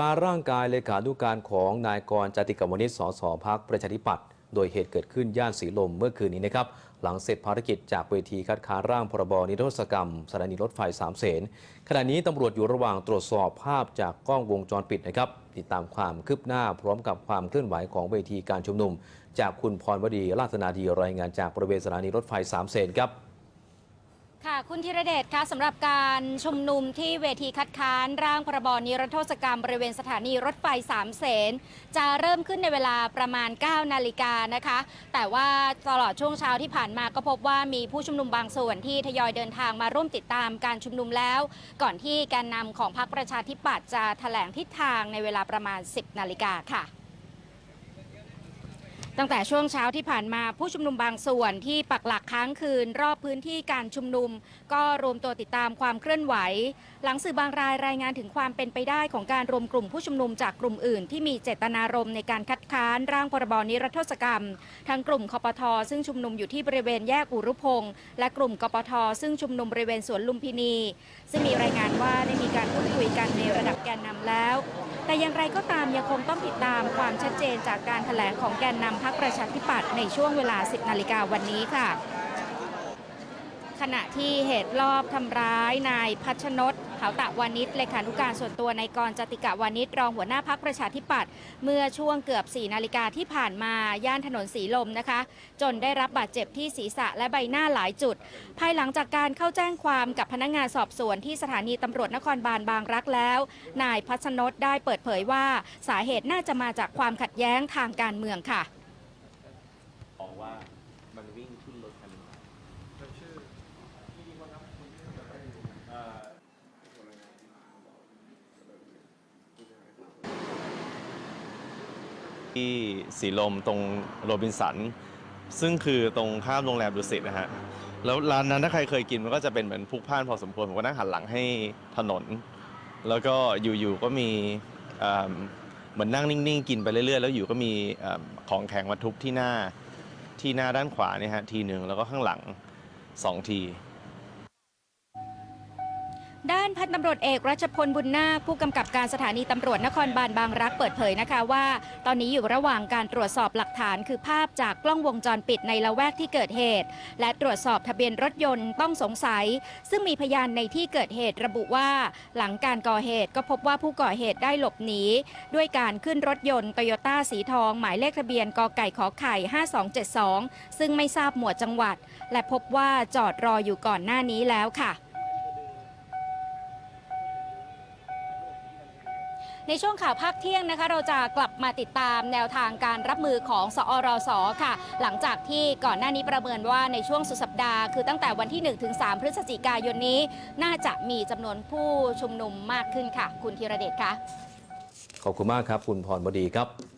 ราร่างกายเลขานุการของนายกรจติกาวนิชสสพักประชาธิปัตย์โดยเหตุเกิดขึ้นย่านสีลมเมื่อคืนนี้นะครับ หลังเสร็จภารกิจจากเวทีคัดค้านร่างพรบนิรโทษกรรมสถานีรถไฟสามเสนขณะนี้ตำรวจอยู่ระหว่างตรวจสอบภาพจากกล้องวงจรปิดนะครับ ติดตามความคืบหน้าพร้อมกับความเคลื่อนไหวของเวทีการชุมนุม จากคุณพรวดีราชนาดีรายงานจากบริเวณสถานีรถไฟสามเสนครับ ค่ะคุณธีรเดชคะสำหรับการชุมนุมที่เวทีคัดค้านร่างพรบนิรโทษกรรมบริเวณสถานีรถไฟสามเสนจะเริ่มขึ้นในเวลาประมาณ 9 นาฬิกานะคะ แต่ว่าตลอดช่วงเช้าที่ผ่านมาก็พบว่ามีผู้ชุมนุมบางส่วนที่ทยอยเดินทางมาร่วมติดตามการชุมนุมแล้ว ก่อนที่แกนนำของพรรคประชาธิปัตย์จะแถลงทิศทางในเวลาประมาณ 10 นาฬิกาค่ะ ตั้งแต่ช่วงเช้าที่ผ่านมาผู้ชุมนุมบางส่วนที่ปักหลักค้างคืน รอบพื้นที่การชุมนุม ก็รวมตัวติดตามความเคลื่อนไหว หลังสื่อบางรายรายงานถึงความเป็นไปได้ของการรวมกลุ่มผู้ชุมนุมจากกลุ่มอื่น ที่มีเจตนารมณ์ในการคัดค้านร่างพรบนิรโทษกรรม ทั้งกลุ่มคปทซึ่งชุมนุมอยู่ที่บริเวณแยกอุรุพงศ์และกลุ่มกปทซึ่งชุมนุมบริเวณสวนลุมพินี ซึ่งมีรายงานว่าได้มีการพูดคุยกันในระดับแกน แต่อย่างไรก็ตามยังคงต้องติดตามความชัดเจนจากการแถลงของแกนนำพรรคประชาธิปัตย์ในช่วงเวลา 10 นาฬิกาวันนี้ค่ะ ขณะที่เหตุลอบทำร้ายนายพัชนนเขาตะวานิชเลขานุการส่วนตัวนายกรจติกาวานิชรองหัวหน้าพักประชาธิปัตย์เมื่อช่วงเกือบ 4 นาฬิกาที่ผ่านมาย่านถนนสีลมนะคะ จนได้รับบาดเจ็บที่ศีรษะและใบหน้าหลายจุด ภายหลังจากการเข้าแจ้งความกับพนักงานสอบสวนที่สถานีตำรวจนครบาลบางรักแล้ว นายพัชนนได้เปิดเผยว่าสาเหตุน่าจะมาจากความขัดแย้งทางการเมืองค่ะ บอกว่ามันวิ่งขึ้นรถคันนี้เอ่อ ที่สีลมตรงโรบินสัน ซึ่งคือตรงข้ามโรงแรมดุสิตนะฮะ แล้วร้านนั้นถ้าใครเคยกินมันก็จะเป็นเหมือนพลุกพล่านพอสมควร ผมก็นั่งหันหลังให้ถนน แล้วก็อยู่ๆก็มีเหมือนนั่งนิ่งๆ กินไปเรื่อยๆ แล้วอยู่ก็มีอของแข็งมาทุบที่หน้าที่หน้าด้านขวาเนี่ยฮะทีหนึ่งแล้วก็ข้างหลังสองที ด้านพันตำรวจเอกรัชพลบุญนาคผู้กำกับการสถานีตำรวจนครบาลบางรักเปิดเผยนะคะว่า ตอนนี้อยู่ระหว่างการตรวจสอบหลักฐานคือภาพจากกล้องวงจรปิดในละแวกที่เกิดเหตุ และตรวจสอบทะเบียนรถยนต์ต้องสงสัย ซึ่งมีพยานในที่เกิดเหตุระบุว่า หลังการก่อเหตุก็พบว่าผู้ก่อเหตุได้หลบหนีด้วยการขึ้นรถยนต์โตโยต้าสีทอง หมายเลขทะเบียนกไก่ขอไข่ 5272 ซึ่งไม่ทราบหมวดจังหวัด และพบว่าจอดรออยู่ก่อนหน้านี้แล้วค่ะ ในช่วงข่าวภาคเที่ยงนะคะ เราจะกลับมาติดตามแนวทางการรับมือของสอรสค่ะ หลังจากที่ก่อนหน้านี้ประเมินว่าในช่วงสุดสัปดาห์คือตั้งแต่วันที่1ถึง3พฤศจิกายนนี้ น่าจะมีจำนวนผู้ชุมนุมมากขึ้นค่ะ คุณธีรเดชคะขอบคุณมากครับ คุณพรบดีครับ